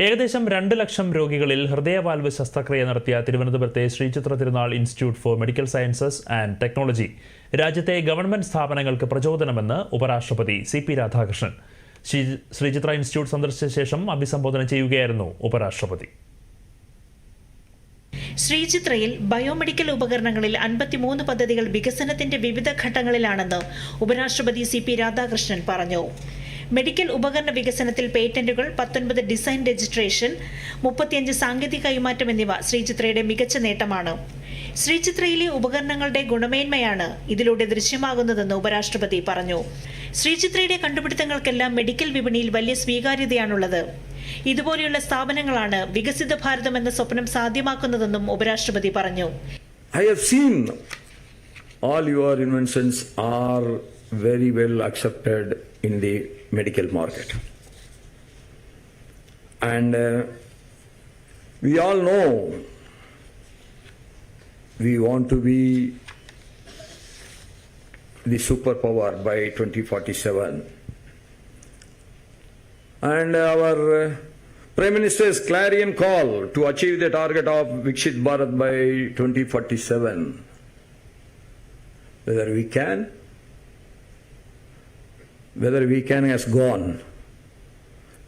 ഏകദേശം രണ്ട് ലക്ഷം രോഗികളിൽ ഹൃദയവാൽവ് ശസ്ത്രക്രിയ നടത്തിയ തിരുവനന്തപുരത്തെ Sree Chitra Thirunal institute for medical sciences and technology. രാജ്യത്തെ ഗവൺമെന്റ് സ്ഥാപനങ്ങൾക്ക് പ്രചോദനമെന്ന് ഉപരാഷ്ട്രപതി C P Radhakrishnan. Sree- Sree Chitra institute സന്ദർശിച്ച ശേഷം അഭിസംബോധന ചെയ്യുകയായിരുന്നു ഉപരാഷ്ട്രപതി. ശ്രീചിത്രയിൽ ബയോമെഡിക്കൽ ഉപകരണങ്ങളിൽ അൻപത്തിമൂന്ന് പദ്ധതികൾ വികസനത്തിന്റെ വിവിധ ഘട്ടങ്ങളിലാണെന്ന് ഉപരാഷ്ട്രപതി സി പി രാധാകൃഷ്ണൻ പറഞ്ഞു. മെഡിക്കൽ ഉപകരണ വികസനത്തിൽ പേറ്റന്റുകൾ പത്തൊൻപത് ഡിസൈൻ രജിസ്ട്രേഷൻ മുപ്പത്തിയഞ്ച് സാങ്കേതിക കൈമാറ്റം എന്നിവ ശ്രീചിത്രയുടെ മികച്ച നേട്ടമാണ്. ശ്രീചിത്രയിലെ ഉപകരണങ്ങളുടെ ഗുണമേന്മയാണ് ഇതിലൂടെ ദൃശ്യമാകുന്നതെന്ന് ഉപരാഷ്ട്രപതി പറഞ്ഞു. ശ്രീചിത്രയുടെ കണ്ടുപിടുത്തങ്ങൾക്കെല്ലാം മെഡിക്കൽ വിപണിയിൽ വലിയ സ്വീകാര്യതയാണുള്ളത്. ഇതുപോലെയുള്ള സ്ഥാപനങ്ങളാണ് വികസിത ഭാരതം എന്ന സ്വപ്നം സാധ്യമാക്കുന്നതെന്നും ഉപരാഷ്ട്രപതി പറഞ്ഞു. I have seen all your inventions are very well accepted. In the medical market. And uh, we all know we want to be the superpower by 2047. And our uh, Prime Minister's clarion call to achieve the target of Vikshit Bharat by 2047. Whether we can, whether we can has gone.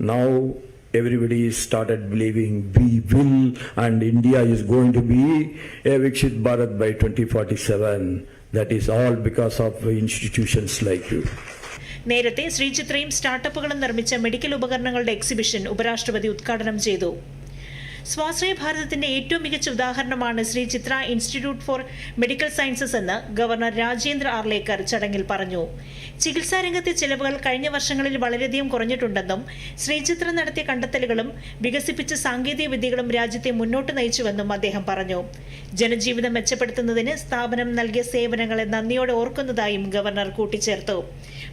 Now everybody started believing we will and India is going to be a Vikshit Bharat by 2047. That is all because of institutions like you. നേരത്തെ ശ്രീചിത്രയും സ്റ്റാർട്ടപ്പുകളും നിർമ്മിച്ച medical ഉപകരണങ്ങളുടെ exhibition ഉപരാഷ്ട്രപതി ഉദ്ഘാടനം ചെയ്തു സ്വാശ്രയ ഭാരതത്തിന്റെ ഏറ്റവും മികച്ച ഉദാഹരണമാണ് Sree Chitra institute for medical sciences എന്ന് ഗവർണർ രാജേന്ദ്ര ആർലേക്കർ ചടങ്ങിൽ പറഞ്ഞു. ചികിത്സാ രംഗത്തെ ചെലവുകൾ കഴിഞ്ഞ വർഷങ്ങളിൽ വളരെയധികം കുറഞ്ഞിട്ടുണ്ടെന്നും ശ്രീചിത്ര നടത്തിയ കണ്ടെത്തലുകളും വികസിപ്പിച്ച സാങ്കേതിക വിദ്യകളും രാജ്യത്തെ മുന്നോട്ട് നയിച്ചുവെന്നും അദ്ദേഹം പറഞ്ഞു. ജനജീവിതം മെച്ചപ്പെടുത്തുന്നതിന് സ്ഥാപനം നൽകിയ സേവനങ്ങളെ നന്ദിയോടെ ഓർക്കുന്നതായും ഗവർണർ കൂട്ടിച്ചേർത്തു.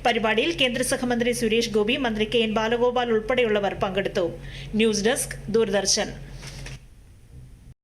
പരിപാടിയിൽ കേന്ദ്ര സഹമന്ത്രി സുരേഷ് ഗോപി മന്ത്രി കെ എൻ ബാലഗോപാൽ ഉൾപ്പെടെയുള്ളവർ പങ്കെടുത്തു. News desk Doordarshan.